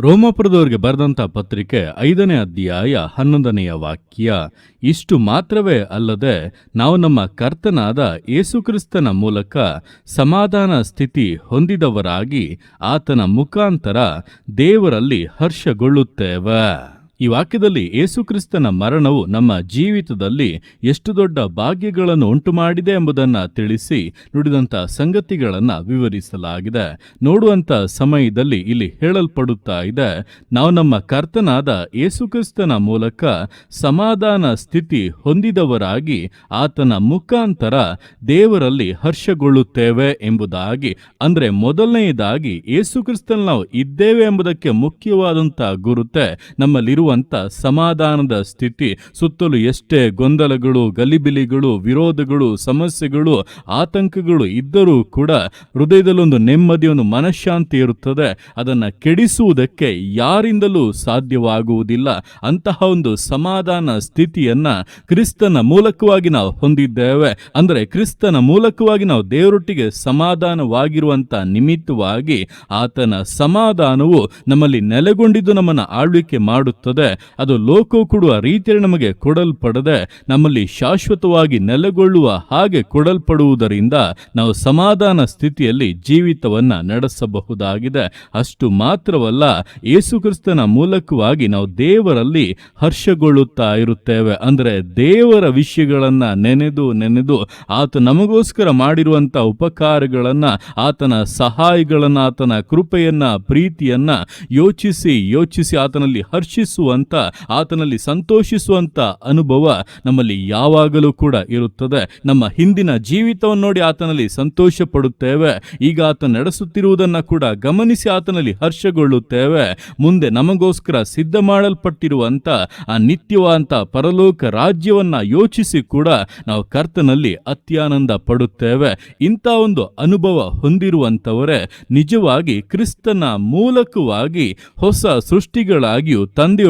ರೋಮಾಪುರದವರಿಗೆ ಬರೆದಂಥ ಪತ್ರಿಕೆ ಐದನೇ ಅಧ್ಯಾಯ ಹನ್ನೊಂದನೆಯ ವಾಕ್ಯ, ಇಷ್ಟು ಮಾತ್ರವೇ ಅಲ್ಲದೆ ನಾವು ನಮ್ಮ ಕರ್ತನಾದ ಯೇಸುಕ್ರಿಸ್ತನ ಮೂಲಕ ಸಮಾಧಾನ ಸ್ಥಿತಿ ಹೊಂದಿದವರಾಗಿ ಆತನ ಮುಖಾಂತರ ದೇವರಲ್ಲಿ ಹರ್ಷಗೊಳ್ಳುತ್ತೇವೆ. ಈ ವಾಕ್ಯದಲ್ಲಿ ಯೇಸುಕ್ರಿಸ್ತನ ಮರಣವು ನಮ್ಮ ಜೀವಿತದಲ್ಲಿ ಎಷ್ಟು ದೊಡ್ಡ ಭಾಗ್ಯಗಳನ್ನು ಉಂಟು ಮಾಡಿದೆ ಎಂಬುದನ್ನು ತಿಳಿಸಿ ನುಡಿದಂಥ ಸಂಗತಿಗಳನ್ನು ವಿವರಿಸಲಾಗಿದೆ. ನೋಡುವಂಥ ಸಮಯದಲ್ಲಿ ಇಲ್ಲಿ ಹೇಳಲ್ಪಡುತ್ತಾ ಇದೆ, ನಾವು ನಮ್ಮ ಕರ್ತನಾದ ಯೇಸುಕ್ರಿಸ್ತನ ಮೂಲಕ ಸಮಾಧಾನ ಸ್ಥಿತಿ ಹೊಂದಿದವರಾಗಿ ಆತನ ಮುಖಾಂತರ ದೇವರಲ್ಲಿ ಹರ್ಷಗೊಳ್ಳುತ್ತೇವೆ ಎಂಬುದಾಗಿ, ಅಂದರೆ ಮೊದಲನೆಯದಾಗಿ ಯೇಸುಕ್ರಿಸ್ತನ ನಾವು ಇದ್ದೇವೆ ಎಂಬುದಕ್ಕೆ ಮುಖ್ಯವಾದಂಥ ಗುರುತೆ ನಮ್ಮಲ್ಲಿರುವಂಥ ಸಮಾಧಾನದ ಸ್ಥಿತಿ, ಸುತ್ತಲೂ ಎಷ್ಟೇ ಗೊಂದಲಗಳು, ಗಲಿಬಿಲಿಗಳು, ವಿರೋಧಗಳು, ಸಮಸ್ಯೆಗಳು, ಆತಂಕಗಳು ಇದ್ದರೂ ಕೂಡ ಹೃದಯದಲ್ಲೊಂದು ನೆಮ್ಮದಿ, ಒಂದು ಮನಃಶಾಂತಿ ಇರುತ್ತದೆ. ಅದನ್ನು ಕೆಡಿಸುವುದಕ್ಕೆ ಯಾರಿಂದಲೂ ಸಾಧ್ಯವಾಗುವುದಿಲ್ಲ. ಅಂತಹ ಒಂದು ಸಮಾಧಾನ ಸ್ಥಿತಿಯನ್ನು ಕ್ರಿಸ್ತನ ಮೂಲಕವಾಗಿ ನಾವು ಹೊಂದಿದ್ದೇವೆ. ಅಂದರೆ ಕ್ರಿಸ್ತನ ಮೂಲಕವಾಗಿ ನಾವು ದೇವರೊಟ್ಟಿಗೆ ಸಮಾಧಾನವಾಗಿರುವಂತ ನಿಮಿತ್ತವಾಗಿ ಆತನ ಸಮಾಧಾನವು ನಮ್ಮಲ್ಲಿ ನೆಲೆಗೊಂಡಿದ್ದು ನಮ್ಮನ್ನು ಆಳ್ವಿಕೆ ಮಾಡುತ್ತದೆ. ಅದು ಲೋಕವು ಕೊಡುವ ರೀತಿಯಲ್ಲಿ ನಮಗೆ ಕೊಡಲ್ಪಡದೆ, ನಮ್ಮಲ್ಲಿ ಶಾಶ್ವತವಾಗಿ ನೆಲೆಗೊಳ್ಳುವ ಹಾಗೆ ಕೊಡಲ್ಪಡುವುದರಿಂದ ನಾವು ಸಮಾಧಾನ ಸ್ಥಿತಿಯಲ್ಲಿ ಜೀವಿತವನ್ನ ನಡೆಸಬಹುದಾಗಿದೆ. ಅಷ್ಟು ಮಾತ್ರವಲ್ಲ ಯೇಸುಕ್ರಿಸ್ತನ ಮೂಲಕವಾಗಿ ನಾವು ದೇವರಲ್ಲಿ ಹರ್ಷಗೊಳ್ಳುತ್ತಾ ಇರುತ್ತೇವೆ. ಅಂದರೆ ದೇವರ ವಿಷಯಗಳನ್ನು ನೆನೆದು ನೆನೆದು ಆತ ನಮಗೋಸ್ಕರ ಮಾಡಿರುವಂತ ಉಪಕಾರಗಳನ್ನು, ಆತನ ಸಹಾಯಗಳನ್ನು, ಆತನ ಕೃಪೆಯನ್ನು, ಪ್ರೀತಿಯನ್ನ ಯೋಚಿಸಿ ಯೋಚಿಸಿ ಆತನಲ್ಲಿ ಹರ್ಷಿಸುವಂತ ಆತನಲ್ಲಿ ಸಂತೋಷಿಸುವಂತ ಅನುಭವ ನಮ್ಮಲ್ಲಿ ಯಾವಾಗಲೂ ಕೂಡ ಇರುತ್ತದೆ. ನಮ್ಮ ಹಿಂದಿನ ಜೀವಿತವನ್ನು ನೋಡಿ ಆತನಲ್ಲಿ ಸಂತೋಷ ಪಡುತ್ತೇವೆ ಈಗ ಆತ ನಡೆಸುತ್ತಿರುವುದನ್ನ ಕೂಡ ಗಮನಿಸಿ ಆತನಲ್ಲಿ ಹರ್ಷಗೊಳ್ಳುತ್ತೇವೆ. ಮುಂದೆ ನಮಗೋಸ್ಕರ ಸಿದ್ಧ ಮಾಡಲ್ಪಟ್ಟಿರುವಂತ, ಆ ನಿತ್ಯವಾದಂತ ಪರಲೋಕ ರಾಜ್ಯವನ್ನ ಯೋಚಿಸಿ ಕೂಡ ನಾವು ಕರ್ತನಲ್ಲಿ ಅತ್ಯಾನಂದ ಪಡುತ್ತೇವೆ. ಇಂಥ ಒಂದು ಅನುಭವ ಹೊಂದಿರುವಂತವರೇ ನಿಜವಾಗಿ ಕ್ರಿಸ್ತನ ಮೂಲಕವಾಗಿ ಹೊಸ ಸೃಷ್ಟಿಗಳಾಗಿಯೂ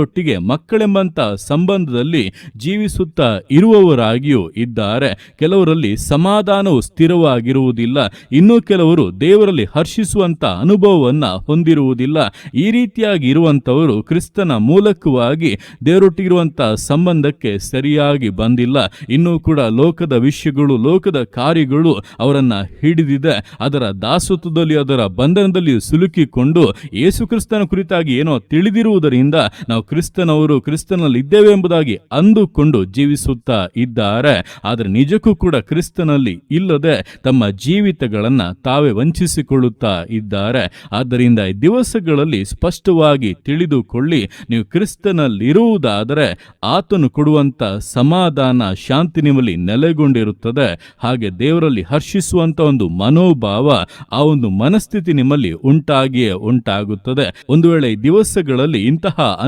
ತಂದೆಯೊಟ್ಟಿಗೆ ಮಕ್ಕಳೆಂಬಂತ ಸಂಬಂಧದಲ್ಲಿ ಜೀವಿಸುತ್ತಾ ಇರುವವರಾಗಿಯೂ ಇದ್ದಾರೆ. ಕೆಲವರಲ್ಲಿ ಸಮಾಧಾನವು ಸ್ಥಿರವಾಗಿರುವುದಿಲ್ಲ. ಇನ್ನೂ ಕೆಲವರು ದೇವರಲ್ಲಿ ಹರ್ಷಿಸುವಂತ ಅನುಭವವನ್ನ ಹೊಂದಿರುವುದಿಲ್ಲ. ಈ ರೀತಿಯಾಗಿ ಇರುವಂತವರು ಕ್ರಿಸ್ತನ ಮೂಲಕವಾಗಿ ದೇವರೊಟ್ಟಿಗಿರುವಂಥ ಸಂಬಂಧಕ್ಕೆ ಸರಿಯಾಗಿ ಬಂದಿಲ್ಲ. ಇನ್ನೂ ಕೂಡ ಲೋಕದ ವಿಷಯಗಳು, ಲೋಕದ ಕಾರ್ಯಗಳು ಅವರನ್ನ ಹಿಡಿದಿದೆ. ಅದರ ದಾಸತ್ವದಲ್ಲಿ, ಅದರ ಬಂಧನದಲ್ಲಿ ಸಿಲುಕಿಕೊಂಡು ಯೇಸುಕ್ರಿಸ್ತನ ಕುರಿತಾಗಿ ಏನೋ ತಿಳಿದಿರುವುದರಿಂದ ನಾವು ಕ್ರಿಸ್ತನವರು ಕ್ರಿಸ್ತನಲ್ಲಿ ಇದ್ದೇವೆ ಎಂಬುದಾಗಿ ಅಂದುಕೊಂಡು ಜೀವಿಸುತ್ತಾ ಇದ್ದಾರೆ. ಆದರೆ ನಿಜಕ್ಕೂ ಕೂಡ ಕ್ರಿಸ್ತನಲ್ಲಿ ಇಲ್ಲದೆ ತಮ್ಮ ಜೀವಿತಗಳನ್ನು ತಾವೇ ವಂಚಿಸಿಕೊಳ್ಳುತ್ತಾ ಇದ್ದಾರೆ. ಆದ್ದರಿಂದ ಈ ದಿವಸಗಳಲ್ಲಿ ಸ್ಪಷ್ಟವಾಗಿ ತಿಳಿದುಕೊಳ್ಳಿ, ನೀವು ಕ್ರಿಸ್ತನಲ್ಲಿರುವುದಾದರೆ ಆತನು ಕೊಡುವಂತ ಸಮಾಧಾನ ಶಾಂತಿ ನಿಮ್ಮಲ್ಲಿ ನೆಲೆಗೊಂಡಿರುತ್ತದೆ. ಹಾಗೆ ದೇವರಲ್ಲಿ ಹರ್ಷಿಸುವಂಥ ಒಂದು ಮನೋಭಾವ, ಆ ಒಂದು ಮನಸ್ಥಿತಿ ನಿಮ್ಮಲ್ಲಿ ಉಂಟಾಗಿಯೇ ಉಂಟಾಗುತ್ತದೆ. ಒಂದು ವೇಳೆ ದಿವಸಗಳಲ್ಲಿ ಇಂತಹ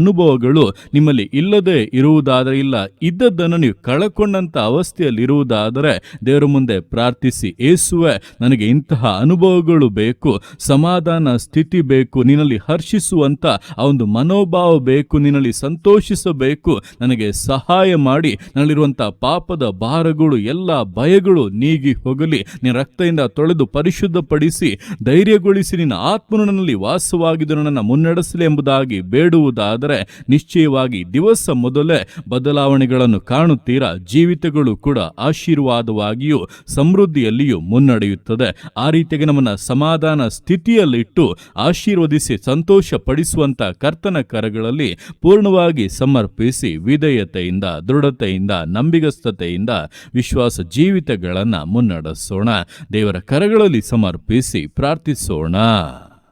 ಅನುಭವಗಳು ನಿಮ್ಮಲ್ಲಿ ಇಲ್ಲದೆ ಇರುವುದಾದರೆ ಇಲ್ಲ, ಇದ್ದದ್ದನ್ನು ನೀವು ಕಳಕೊಂಡಂಥ ಅವಸ್ಥೆಯಲ್ಲಿರುವುದಾದರೆ ದೇವರ ಮುಂದೆ ಪ್ರಾರ್ಥಿಸಿ, ಏಸುವೆ, ನನಗೆ ಇಂತಹ ಅನುಭವಗಳು ಬೇಕು, ಸಮಾಧಾನ ಸ್ಥಿತಿ ಬೇಕು, ನಿನ್ನಲ್ಲಿ ಹರ್ಷಿಸುವಂತ ಆ ಒಂದು ಮನೋಭಾವ ಬೇಕು, ನಿನ್ನಲ್ಲಿ ಸಂತೋಷಿಸಬೇಕು, ನನಗೆ ಸಹಾಯ ಮಾಡಿ ನನ್ನಲ್ಲಿರುವಂಥ ಪಾಪದ ಭಾರಗಳು, ಎಲ್ಲ ಭಯಗಳು ನೀಗಿ ಹೋಗಲಿ, ನಿನ್ನ ರಕ್ತದಿಂದ ತೊಳೆದು ಪರಿಶುದ್ಧಪಡಿಸಿ, ಧೈರ್ಯಗೊಳಿಸಿ, ನಿನ್ನ ಆತ್ಮನು ನನ್ನಲ್ಲಿ ವಾಸವಾಗಿದ್ದು ನನ್ನನ್ನು ಮುನ್ನಡೆಸಲಿ ಎಂಬುದಾಗಿ ಬೇಡುವುದಾದರೆ ನಿಶ್ಚಯವಾಗಿ ದಿವಸ ಮೊದಲೇ ಬದಲಾವಣೆಗಳನ್ನು ಕಾಣುತ್ತೀರಾ? ಜೀವಿತಗಳು ಕೂಡ ಆಶೀರ್ವಾದವಾಗಿಯೂ ಸಮೃದ್ಧಿಯಲ್ಲಿಯೂ ಮುನ್ನಡೆಯುತ್ತದೆ. ಆ ರೀತಿಯಾಗಿ ನಮ್ಮನ್ನು ಸಮಾಧಾನ ಸ್ಥಿತಿಯಲ್ಲಿಟ್ಟು ಆಶೀರ್ವದಿಸಿ ಸಂತೋಷ ಪಡಿಸುವಂಥ ಕರ್ತನ ಕರಗಳಲ್ಲಿ ಪೂರ್ಣವಾಗಿ ಸಮರ್ಪಿಸಿ ವಿಧೇಯತೆಯಿಂದ, ದೃಢತೆಯಿಂದ, ನಂಬಿಗಸ್ತತೆಯಿಂದ ವಿಶ್ವಾಸ ಜೀವಿತಗಳನ್ನು ಮುನ್ನಡೆಸೋಣ. ದೇವರ ಕರಗಳಲ್ಲಿ ಸಮರ್ಪಿಸಿ ಪ್ರಾರ್ಥಿಸೋಣ.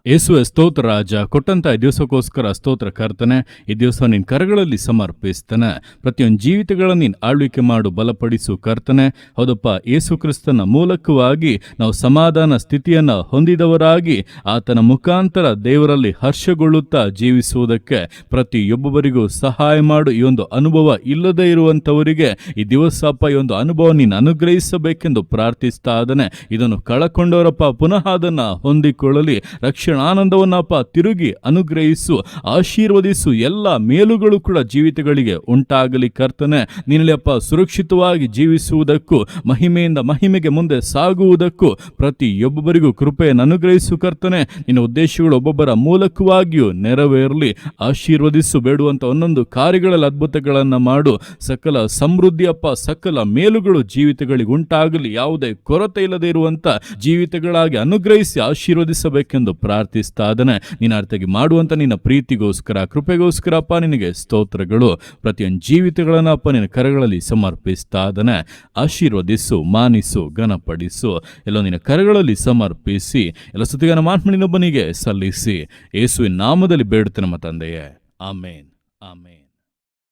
ಯೇಸುವೆ ಸ್ತೋತ್ರ ರಾಜ, ಕೊಟ್ಟಂತ ಈ ದಿವಸಕ್ಕೋಸ್ಕರ ಸ್ತೋತ್ರ ಕರ್ತನೆ, ಈ ದಿವಸ ನಿನ್ನ ಕರಗಳಲ್ಲಿ ಸಮರ್ಪಿಸ್ತಾನೆ. ಪ್ರತಿಯೊಂದು ಜೀವಿತಗಳನ್ನು ನೀನು ಆಳ್ವಿಕೆ ಮಾಡು, ಬಲಪಡಿಸು ಕರ್ತನೆ. ಹೌದಪ್ಪ, ಯೇಸು ಕ್ರಿಸ್ತನ ಮೂಲಕವಾಗಿ ನಾವು ಸಮಾಧಾನ ಸ್ಥಿತಿಯನ್ನು ಹೊಂದಿದವರಾಗಿ, ಆತನ ಮುಖಾಂತರ ದೇವರಲ್ಲಿ ಹರ್ಷಗೊಳ್ಳುತ್ತಾ ಜೀವಿಸುವುದಕ್ಕೆ ಪ್ರತಿಯೊಬ್ಬರಿಗೂ ಸಹಾಯ ಮಾಡು. ಈ ಒಂದು ಅನುಭವ ಇಲ್ಲದೆ ಇರುವಂಥವರಿಗೆ ಈ ದಿವಸಪ್ಪ ಈ ಒಂದು ಅನುಭವ ನೀನು ಅನುಗ್ರಹಿಸಬೇಕೆಂದು ಪ್ರಾರ್ಥಿಸ್ತಾ ಇದನ್ನು ಕಳಕೊಂಡವರಪ್ಪ, ಪುನಃ ಅದನ್ನು ಹೊಂದಿಕೊಳ್ಳಲಿ. ರಕ್ಷಣಾ ಆನಂದವನ್ನಪ್ಪ ತಿರುಗಿ ಅನುಗ್ರಹಿಸು, ಆಶೀರ್ವದಿಸು ಎಲ್ಲ ಮೇಲುಗಳು ಕೂಡ ಜೀವಿತಗಳಿಗೆ ಉಂಟಾಗಲಿ ಕರ್ತನೆ. ನಿನ್ನಲೆಪ್ಪ ಸುರಕ್ಷಿತವಾಗಿ ಜೀವಿಸುವುದಕ್ಕೂ, ಮಹಿಮೆಯಿಂದ ಮಹಿಮೆಗೆ ಮುಂದೆ ಸಾಗುವುದಕ್ಕೂ ಪ್ರತಿಯೊಬ್ಬರಿಗೂ ಕೃಪೆಯನ್ನು ಅನುಗ್ರಹಿಸು ಕರ್ತನೆ. ನಿನ್ನ ಉದ್ದೇಶಗಳು ಒಬ್ಬೊಬ್ಬರ ಮೂಲಕವಾಗಿಯೂ ನೆರವೇರಲಿ. ಆಶೀರ್ವದಿಸು ಬೇಡುವಂತ ಒಂದೊಂದು ಕಾರ್ಯಗಳಲ್ಲಿ ಅದ್ಭುತಗಳನ್ನು ಮಾಡು. ಸಕಲ ಸಮೃದ್ಧಿಯಪ್ಪ, ಸಕಲ ಮೇಲುಗಳು ಜೀವಿತಗಳಿಗೆ ಉಂಟಾಗಲಿ. ಯಾವುದೇ ಕೊರತೆ ಇಲ್ಲದೆ ಇರುವಂತ ಜೀವಿತಗಳಾಗಿ ಅನುಗ್ರಹಿಸಿ, ಆಶೀರ್ವದಿಸಬೇಕೆಂದು ಪ್ರಾರ್ಥಿಸ್ತಾ ಅದನ್ನ ಅರ್ಥಗೆ ಮಾಡುವಂತ ನಿನ್ನ ಪ್ರೀತಿಗೋಸ್ಕರ, ಕೃಪೆಗೋಸ್ಕರ ಅಪ್ಪ ನಿನಗೆ ಸ್ತೋತ್ರಗಳು. ಪ್ರತಿಯೊಂದು ಜೀವಿತಗಳನ್ನ ಅಪ್ಪ ನಿನ್ನ ಕರಗಳಲ್ಲಿ ಸಮರ್ಪಿಸ್ತಾ ಆಶೀರ್ವದಿಸು, ಮಾನಿಸು, ಘನಪಡಿಸು. ಎಲ್ಲ ನಿನ್ನ ಕರಗಳಲ್ಲಿ ಸಮರ್ಪಿಸಿ, ಎಲ್ಲ ಸುತ್ತಿಗಾನ ಮಾತ್ಮನಿನೊಬ್ಬನಿಗೆ ಸಲ್ಲಿಸಿ. ಯೇಸುವಿನ ನಾಮದಲ್ಲಿ ಬೇಡುತ್ತೆ ನಮ್ಮ ತಂದೆಯೇ. ಆಮೇನ್. ಆಮೇನ್.